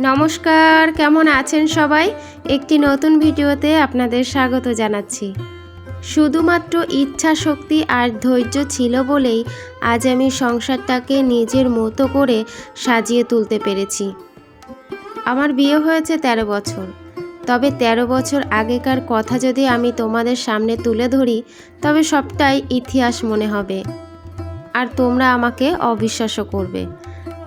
নমস্কার, কেমন আছেন সবাই? একটি নতুন ভিডিওতে আপনাদের স্বাগত জানাচ্ছি। শুধুমাত্র ইচ্ছা, শক্তি আর ধৈর্য ছিল বলেই আজ আমি সংসারটাকে নিজের মতো করে সাজিয়ে তুলতে পেরেছি। আমার বিয়ে হয়েছে ১৩ বছর। তবে ১৩ বছর আগেকার কথা যদি আমি তোমাদের সামনে তুলে ধরি, তবে সবটাই ইতিহাস মনে হবে। আর তোমরা আমাকে অবিশ্বাসও করবে।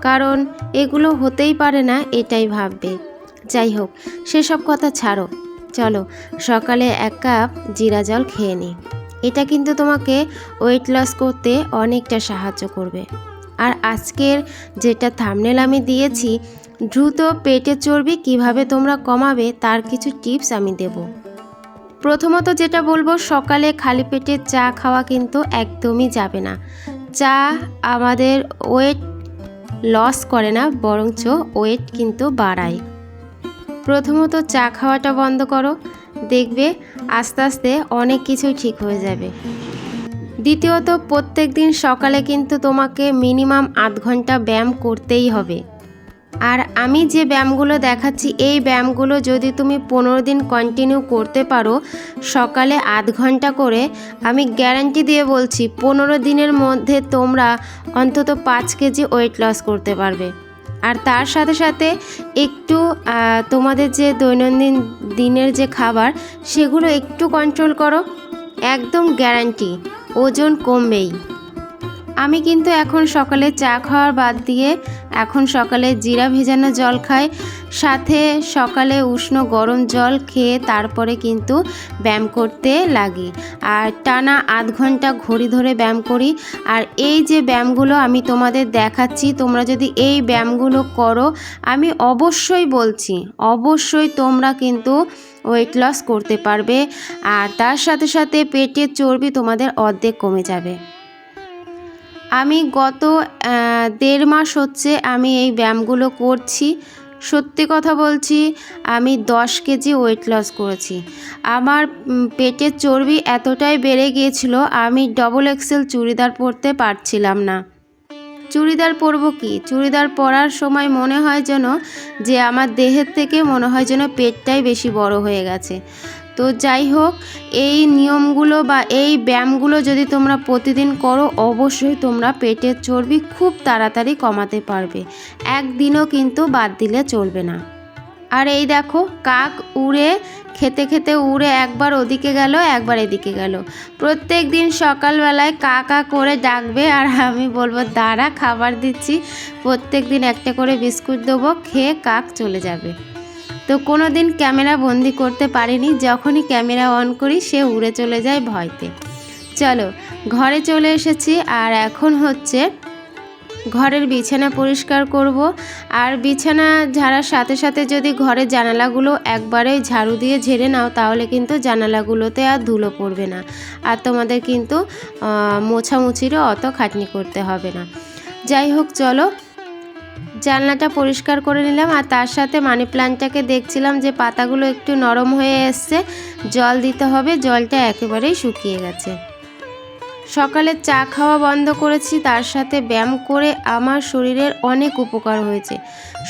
কারণ এগুলো হতেই পারে না এটাই ভাববে। যাই হোক, সেসব কথা ছাড়ো। চলো, সকালে এক কাপ জিরা জল খেয়ে নিই এটা কিন্তু তোমাকে ওয়েট লস করতে অনেকটা সাহায্য করবে। আর আজকের যেটা থামনেল আমি দিয়েছি, দ্রুত পেটে চর্বি কীভাবে তোমরা কমাবে তার কিছু টিপস আমি দেব। প্রথমত যেটা বলব, সকালে খালি পেটে চা খাওয়া কিন্তু একদমই যাবে না। চা আমাদের ওয়েট লস করে না, বরঞ্চ ওয়েট কিন্তু বাড়ায়। প্রথমত চা খাওয়াটা বন্ধ করো। দেখবে আস্তে আস্তে অনেক কিছুই ঠিক হয়ে যাবে। দ্বিতীয়ত প্রত্যেক দিন সকালে কিন্তু তোমাকে মিনিমাম আধ ঘণ্টা ব্যায়াম করতেই হবে। আর আমি যে ব্যায়ামগুলো দেখাচ্ছি, এই ব্যায়ামগুলো যদি তুমি পনেরো দিন কন্টিনিউ করতে পারো, সকালে আধ ঘণ্টা করে, আমি গ্যারান্টি দিয়ে বলছি পনেরো দিনের মধ্যে তোমরা অন্তত পাঁচ কেজি ওয়েট লস করতে পারবে। আর তার সাথে সাথে একটু তোমাদের যে দৈনন্দিন দিনের যে খাবার, সেগুলো একটু কন্ট্রোল করো, একদম গ্যারান্টি ওজন কমবেই। আমি কিন্তু এখন সকালে চা খাওয়ার বাদ দিয়ে এখন সকালে জিরা ভেজানো জল খাই সাথে সকালে উষ্ণ গরম জল খেয়ে তারপরে কিন্তু ব্যায়াম করতে লাগি। আর টানা আধ ঘণ্টা ঘড়ি ধরে ব্যায়াম করি। আর এই যে ব্যায়ামগুলো আমি তোমাদের দেখাচ্ছি, তোমরা যদি এই ব্যায়ামগুলো করো, আমি অবশ্যই বলছি, অবশ্যই তোমরা কিন্তু ওয়েট লস করতে পারবে। আর তার সাথে সাথে পেটের চর্বি তোমাদের অর্ধেক কমে যাবে। আমি গত দেড় মাস হচ্ছে আমি এই ব্যায়ামগুলো করছি। সত্যি কথা বলছি, আমি দশ কেজি ওয়েট লস করেছি। আমার পেটের চর্বি এতটাই বেড়ে গিয়েছিল, আমি ডবল এক্সেল চুড়িদার পরতে পারছিলাম না। চুড়িদার পরবো কি? চুড়িদার পরার সময় মনে হয় যেন, যে আমার দেহের থেকে মনে হয় যেন পেটটাই বেশি বড় হয়ে গেছে। তো যাই হোক, এই নিয়মগুলো বা এই ব্যায়ামগুলো যদি তোমরা প্রতিদিন করো, অবশ্যই তোমরা পেটের চর্বি খুব তাড়াতাড়ি কমাতে পারবে। একদিনও কিন্তু বাদ দিলে চলবে না। আর এই দেখো, কাক উড়ে, খেতে খেতে উড়ে একবার ওদিকে গেল, একবার এদিকে গেল। প্রত্যেক দিন সকালবেলায় কা কা করে ডাকবে আর আমি বলব, দাঁড়া, খাবার দিচ্ছি। প্রত্যেক দিন একটা করে বিস্কুট দেবো, খেয়ে কাক চলে যাবে। তো কোনো দিন ক্যামেরা বন্দি করতে পারিনি, যখনই ক্যামেরা অন করি সে উড়ে চলে যায় ভয়তে। চলো, ঘরে চলে এসেছি আর এখন হচ্ছে ঘরের বিছানা পরিষ্কার করব। আর বিছানা ঝাড়ার সাথে সাথে যদি ঘরের জানালাগুলো একবারে ঝাড়ু দিয়ে ঝেড়ে নাও, তাহলে কিন্তু জানালাগুলোতে আর ধুলো পড়বে না। আর তোমাদের কিন্তু মোছামুছিরও অত খাটনি করতে হবে না। যাই হোক, চলো জানলাটা পরিষ্কার করে নিলাম আর তার সাথে মানি প্ল্যান্টটাকে দেখছিলাম যে পাতাগুলো একটু নরম হয়ে এসছে। জল দিতে হবে, জলটা একেবারেই শুকিয়ে গেছে। সকালে চা খাওয়া বন্ধ করেছি, তার সাথে ব্যায়াম করে আমার শরীরের অনেক উপকার হয়েছে।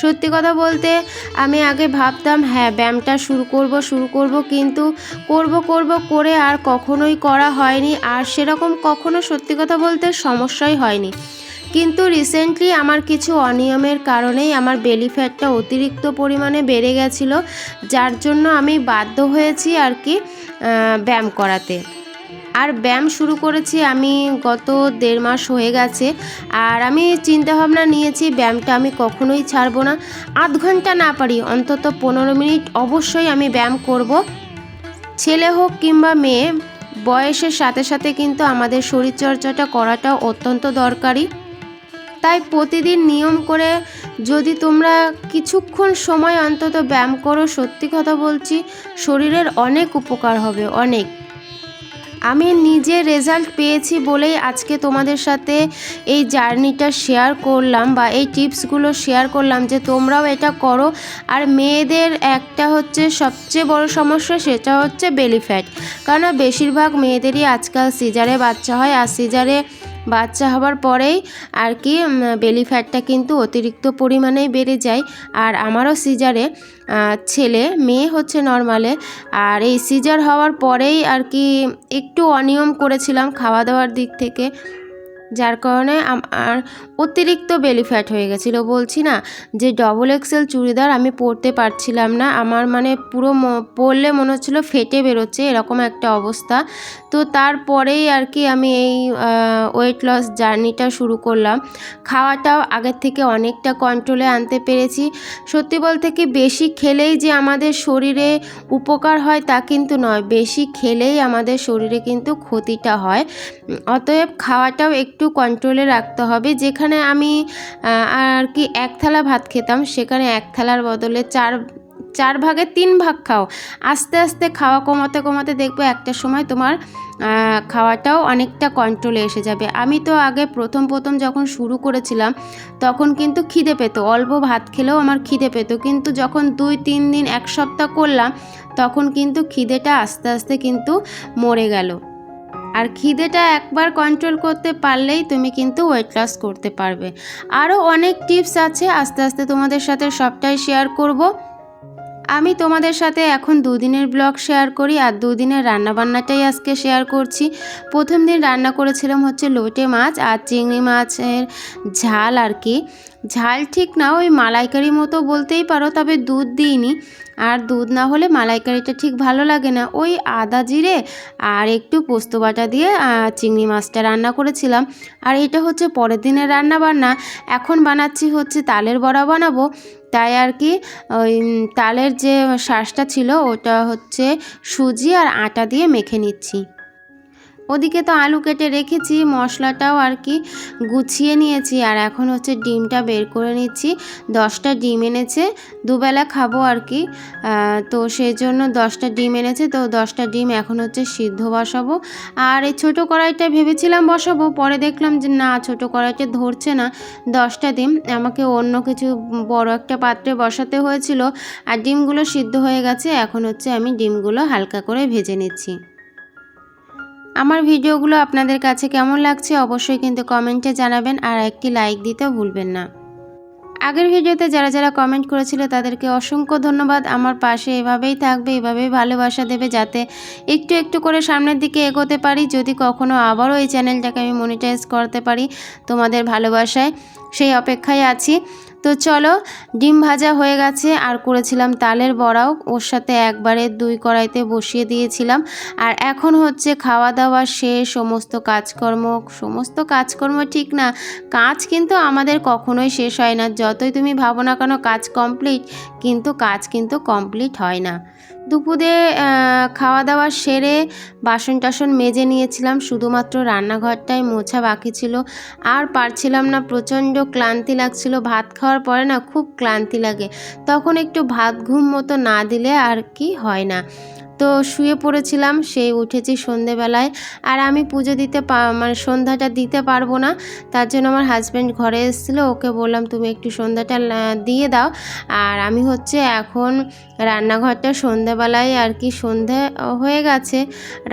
সত্যি কথা বলতে আমি আগে ভাবতাম হ্যাঁ ব্যায়ামটা শুরু করব শুরু করব, কিন্তু করব করব করে আর কখনোই করা হয়নি। আর সেরকম কখনো সত্যি কথা বলতে সমস্যাই হয়নি। কিন্তু রিসেন্টলি আমার কিছু অনিয়মের কারণেই আমার বেলি ফ্যাটটা অতিরিক্ত পরিমাণে বেড়ে গেছিল, যার জন্য আমি বাধ্য হয়েছি আর কি ব্যায়াম করাতে। আর ব্যায়াম শুরু করেছি আমি গত দেড় মাস হয়ে গেছে, আর আমি চিন্তা ভাবনা নিয়েছি ব্যায়ামটা আমি কখনোই ছাড়বো না। আধ ঘণ্টা না পারি, অন্তত পনেরো মিনিট অবশ্যই আমি ব্যায়াম করব। ছেলে হোক কিংবা মেয়ে, বয়সের সাথে সাথে কিন্তু আমাদের শরীরচর্চাটা করাটাও অত্যন্ত দরকারি। তাই প্রতিদিন নিয়ম করে যদি তোমরা কিছুক্ষণ সময় অন্তত ব্যায়াম করো, সত্যি কথা বলছি, শরীরের অনেক উপকার হবে, অনেক। আমি নিজে রেজাল্ট পেয়েছি বলেই আজকে তোমাদের সাথে এই জার্নিটা শেয়ার করলাম বা এই টিপসগুলো শেয়ার করলাম যে তোমরাও এটা করো। আর মেয়েদের একটা হচ্ছে সবচেয়ে বড় সমস্যা, সেটা হচ্ছে বেলি ফ্যাট কারণ বেশিরভাগ মেয়েদেরই আজকাল সিজারে বাচ্চা হয়, আর সিজারে বাচ্চা হবার পরেই আর কি বেলি ফ্যাটটা কিন্তু অতিরিক্ত পরিমাণেই বেড়ে যায়। আর আমারও সিজারে ছেলে, মেয়ে হচ্ছে নর্মালে আর এই সিজার হওয়ার পরেই আর কি একটু অনিয়ম করেছিলাম খাওয়া দাওয়ার দিক থেকে। যার কারণে আমার অতিরিক্ত বেলি ফ্যাট হয়ে গেছিল। বলছি না যে ডবল এক্সেল চুড়িদার আমি পরতে পারছিলাম না। আমার মানে পুরো পরলে মনে হচ্ছিল ফেটে বেরোচ্ছে, এরকম একটা অবস্থা। তো তারপরেই আর কি আমি এই ওয়েট লস জার্নিটা শুরু করলাম। খাওয়াটাও আগের থেকে অনেকটা কন্ট্রোলে আনতে পেরেছি। সত্যি বলতে কি বেশি খেলেই যে আমাদের শরীরে উপকার হয় তা কিন্তু নয়। বেশি খেলেই আমাদের শরীরে কিন্তু ক্ষতিটা হয়। অতএব খাওয়াটাও একটু কন্ট্রোলে রাখতে হবে। যেখানে আমি আর কি এক থালা ভাত খেতাম, সেখানে এক থালার বদলে চার চার ভাগে তিন ভাগ খাও। আস্তে আস্তে খাওয়া কমাতে কমাতে দেখব একটা সময় তোমার খাওয়াটাও অনেকটা কন্ট্রোলে এসে যাবে। আমি তো আগে প্রথম প্রথম যখন শুরু করেছিলাম, তখন কিন্তু খিদে পেত। অল্প ভাত খেলেও আমার খিদে পেত। কিন্তু যখন দুই, তিন দিন, এক সপ্তাহ করলাম, তখন কিন্তু খিদেটা আস্তে আস্তে কিন্তু মরে গেল। আর খিদেটা একবার কন্ট্রোল করতে পারলেই তুমি কিন্তু ওয়েট লস করতে পারবে। আরও অনেক টিপস আছে, আস্তে আস্তে তোমাদের সাথে সবটাই শেয়ার করব। আমি তোমাদের সাথে এখন দুদিনের ব্লগ শেয়ার করি, আর দুদিনের রান্নাবান্নাটাই আজকে শেয়ার করছি। প্রথম দিন রান্না করেছিলাম হচ্ছে লোটে মাছ আর চিংড়ি মাছের ঝাল আর কি। ঝাল ঠিক না, ওই মালাইকারি মতো বলতেই পারো, তবে দুধ দিইনি। আর দুধ না হলে মালাইকারিটা ঠিক ভালো লাগে না। ওই আদা জিরে আর একটু পোস্ত বাটা দিয়ে চিংড়ি মাছটা রান্না করেছিলাম। আর এটা হচ্ছে পরের দিনের রান্না বান্না। এখন বানাচ্ছি হচ্ছে তালের বড়া বানাবো। তাই আর কি, ওই তালের যে শ্বাসটা ছিল, ওটা হচ্ছে সুজি আর আটা দিয়ে মেখে নিচ্ছি। ওদিকে তো আলু কেটে রেখেছি, মশলাটাও আর কি গুছিয়ে নিয়েছি আর এখন হচ্ছে ডিমটা বের করে নিচ্ছি। দশটা ডিম এনেছে, দুবেলা খাব আর কি। তো সেই জন্য দশটা ডিম এনেছে, তো দশটা ডিম এখন হচ্ছে সিদ্ধ বসাবো। আর এই ছোটো কড়াইটা ভেবেছিলাম বসাবো, পরে দেখলাম যে না, ছোটো কড়াইটা ধরছে না। দশটা ডিম, আমাকে অন্য কিছু বড় একটা পাত্রে বসাতে হয়েছিল। আর ডিমগুলো সিদ্ধ হয়ে গেছে, এখন হচ্ছে আমি ডিমগুলো হালকা করে ভেজে নিচ্ছি। আমার ভিডিওগুলো আপনাদের কাছে কেমন লাগছে অবশ্যই কিন্তু কমেন্টে জানাবেন আর একটি লাইক দিতেও ভুলবেন না। আগের ভিডিওতে যারা যারা কমেন্ট করেছিল তাদেরকে অসংখ্য ধন্যবাদ। আমার পাশে এভাবেই থাকবে, এভাবেই ভালোবাসা দেবে যাতে একটু একটু করে সামনের দিকে এগোতে পারি। যদি কখনও আবারও এই চ্যানেলটাকে আমি মনিটাইজ করতে পারি তোমাদের ভালোবাসায়, সেই অপেক্ষায় আছি। তো চলো, ডিম ভাজা হয়ে গেছে আর করেছিলাম তালের বড়াও। ওর সাথে একবারে দুই কড়াইতে বসিয়ে দিয়েছিলাম। আর এখন হচ্ছে খাওয়া দাওয়া শেষ, সমস্ত কাজকর্ম সমস্ত কাজকর্ম ঠিক না। কাজ কিন্তু আমাদের কখনোই শেষ হয় না। যতই তুমি ভাবো না কেন, কাজ কমপ্লিট কিন্তু কাজ কিন্তু কমপ্লিট হয় না। দুপুরে খাওয়া দাওয়া সেরে বাসন টাসন মেজে নিয়েছিলাম। শুধুমাত্র রান্নাঘরটাই মোছা বাকি ছিল। আর পারছিলাম না, প্রচণ্ড ক্লান্তি লাগছিল। ভাত খাওয়ার পরে না খুব ক্লান্তি লাগে। তখন একটু ভাত ঘুম মতো না দিলে আর কি হয় না। তো শুয়ে পড়েছিলাম, সেই উঠেছি সন্ধেবেলায়। আর আমি পুজো দিতে মানে সন্ধ্যাটা দিতে পারব না, তার জন্য আমার হাজব্যান্ড ঘরে এসেছিল, ওকে বললাম, তুমি একটু সন্ধ্যাটা দিয়ে দাও। আর আমি হচ্ছে এখন রান্নাঘরটা সন্ধ্যাবেলায় আর কি সন্ধে হয়ে গেছে,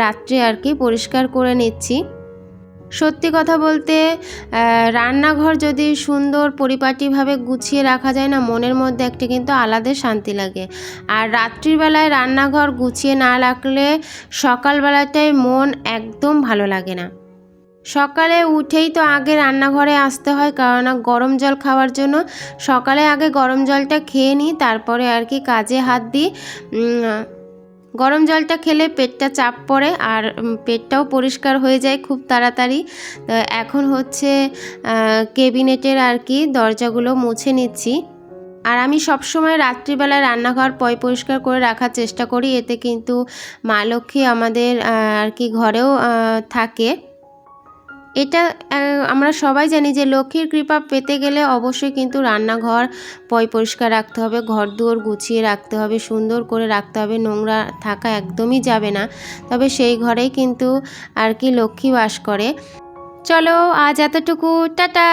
রাত্রে আর কি পরিষ্কার করে নিচ্ছি। সত্যি কথা বলতে রান্নাঘর যদি সুন্দর পরিপাটিভাবে গুছিয়ে রাখা যায় না, মনের মধ্যে একটা কিন্তু আলাদা শান্তি লাগে। আর রাত্রিবেলায় রান্নাঘর গুছিয়ে না রাখলে সকালবেলাটায় মন একদম ভালো লাগে না। সকালে উঠেই তো আগে রান্নাঘরে আসতে হয় কারণ গরম জল খাওয়ার জন্য সকালে আগে গরম জলটা খেয়ে নিই, তারপরে আর কি কাজে হাত দিই। গরম জলটা খেলে পেটটা চাপ পড়ে আর পেটটাও পরিষ্কার হয়ে যায় খুব তাড়াতাড়ি। এখন হচ্ছে কেবিনেটের আর কি দরজাগুলো মুছে নিচ্ছি। আর আমি সবসময় রাত্রিবেলায় রান্নাঘর পয় পরিষ্কার করে রাখার চেষ্টা করি, এতে কিন্তু মা লক্ষ্মী আমাদের আর কি ঘরেও থাকে। এটা আমরা সবাই জানি যে লক্ষ্মীর কৃপা পেতে গেলে অবশ্যই কিন্তু রান্নাঘর পয় পরিষ্কার রাখতে হবে ঘর দুয়ার গুছিয়ে রাখতে হবে, সুন্দর করে রাখতে হবে, নোংরা থাকা একদমই যাবে না। তবে সেই ঘরেই কিন্তু আর কি লক্ষ্মী বাস করে। চলো আজ এতটুকু, টাটা!